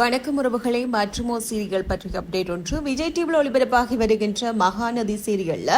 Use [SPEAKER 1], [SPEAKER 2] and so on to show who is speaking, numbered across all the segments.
[SPEAKER 1] வணக்கம் உறவுகளை மற்றுமோ சீரியல் பற்றிய அப்டேட் ஒன்று. விஜய் டிவியில் ஒளிபரப்பாகி வருகின்ற மகாநதி சீரியல்ல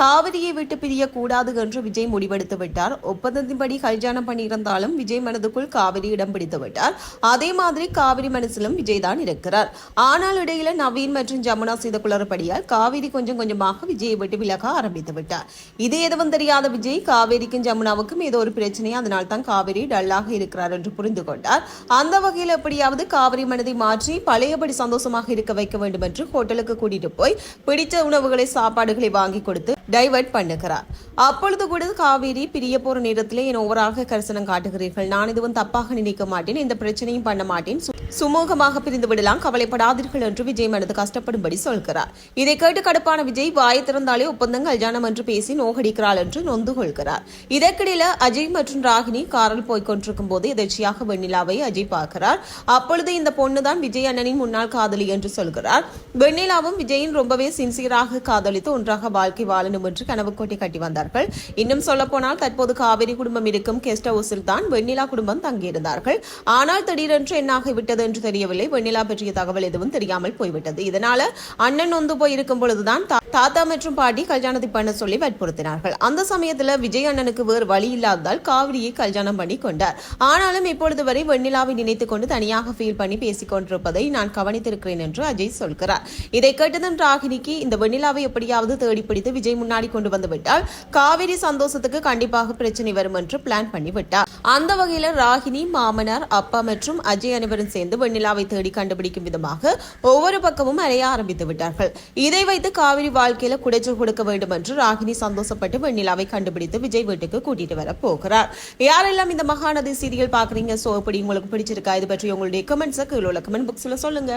[SPEAKER 1] காவிரியை விட்டு பிரியக்கூடாது என்று விஜய் முடிவெடுத்து விட்டார். ஒப்பந்தத்தின்படி கல்யாணம் பண்ணியிருந்தாலும் விஜய் மனதுக்குள் காவிரி இடம் பிடித்து விட்டார். அதே மாதிரி காவிரி மனசிலும் விஜய் தான் இருக்கிறார். ஆனால் இடையில நவீன் மற்றும் ஜமுனா செய்த குளறுபடியால் காவிரி கொஞ்சம் கொஞ்சமாக விஜயை விட்டு விலக ஆரம்பித்து விட்டார். இது எதுவும் தெரியாத விஜய் காவேரிக்கும் ஜமுனாவுக்கும் ஏதோ ஒரு பிரச்சனை அதனால் தான் காவிரி டல்லாக இருக்கிறார் என்று புரிந்து கொண்டார். அந்த வகையில் எப்படியாவது காவிரி மனதை மாற்றி பழையபடி சந்தோஷமாக இருக்க வைக்க வேண்டும் என்று ஹோட்டலுக்கு கூட்டிட்டு போய் பிடித்த உணவுகளை சாப்பாடுகளை வாங்கி கொடுத்து டைவர்ட் பண்ணுகிறார். அப்பொழுது கூட காவேரி பிரிய போற நேரத்திலே என் ஓவராக கரிசனம் காட்டுகிறீர்கள். நான் இதுவும் தப்பாக நினைக்க மாட்டேன். எந்த பிரச்சனையும் பண்ண மாட்டேன். சுமூகமாக பிரிந்து விடலாம். கவலைப்படாதீர்கள் என்று விஜய் மனது கஷ்டப்படும்படி சொல்கிறார். இதை கேட்டு கடுப்பான விஜய் வாயை திறந்தாலே ஒப்பந்தம் கல்யாணம் என்று பேசி நோகடிக்கிறாள் என்று நொந்து கொள்கிறார். இதற்கிடையில அஜய் மற்றும் ராகினி காரில் போய்க் கொண்டிருக்கும் போது எதிர்ச்சியாக வெண்ணிலாவை அஜய் பார்க்கிறார். அப்பொழுது இந்த பொண்ணுதான் விஜய் அண்ணனின் முன்னாள் காதலி என்று சொல்கிறார். வெண்ணிலாவும் விஜயின் ரொம்பவே சின்சியராக காதலித்து ஒன்றாக வாழ்க்கை வாழணும் என்று கனவு கோட்டை கட்டி வந்தார்கள். இன்னும் சொல்ல போனால் தற்போது காவிரி குடும்பம் இருக்கும் கெஸ்ட் ஹவுஸில் தான் வெண்ணிலா குடும்பம் தங்கியிருந்தார்கள். ஆனால் திடீரென்று என்னாகி விட்டது என்று தெரியவில்லை. வெண்ணிலா பற்றிய தகவல் எதுவும் தெரியாமல் போய்விட்டது. இதனால அண்ணன் நொந்து போய் இருக்கும் பொழுதுதான் தாத்தா மற்றும் பாட்டி கல்யாணத்தை பண்ண சொல்லி வற்புறுத்தினார்கள். அந்த சமயத்துல விஜய் அண்ணனுக்கு வேறு வழி இல்லாததால் காவிரியை கல்யாணம் பண்ணி கொண்டார். ஆனாலும் இப்பொழுது வரை வெண்ணிலாவை நினைத்துக் கொண்டு தனியாக ஃபீல் பண்ணி பேசிக் கொண்டிருப்பதை நான் கவனித்திருக்கிறேன் என்று அஜய் சொல்கிறார். இதை கேட்டதும் ராகினிக்கு இந்த வெண்ணிலாவை எப்படியாவது தேடி பிடித்து விஜய் முன்னாடி கொண்டு வந்து விட்டால் காவிரி சந்தோஷத்துக்கு கண்டிப்பாக பிரச்சனை வரும் என்று பிளான் பண்ணிவிட்டார் அந்த வகையில ராகினி மாமனார் அப்பா மற்றும் அஜய் அனைவரும் சேர்ந்து வெண்ணிலாவை தேடி கண்டுபிடிக்கும் விதமாக ஒவ்வொரு பக்கமும் அலைய ஆரம்பித்து விட்டார்கள். இதை வைத்து காவிரி வாழ்க்கையில குடைச்சல் கொடுக்க வேண்டும் என்று ராகினி சந்தோஷப்பட்டு வெண்ணிலாவை கண்டுபிடித்து விஜய் வீட்டுக்கு கூட்டிட்டு வர போகிறார். யாரெல்லாம் இந்த மகாநதி சீரியல் பாக்குறீங்க சோ எப்படி உங்களுக்கு பிடிச்சிருக்கா? இது பற்றி உங்களுடைய கமெண்ட்ஸை கீழே உள்ள கமெண்ட் புக்ஸ்ல சொல்லுங்க.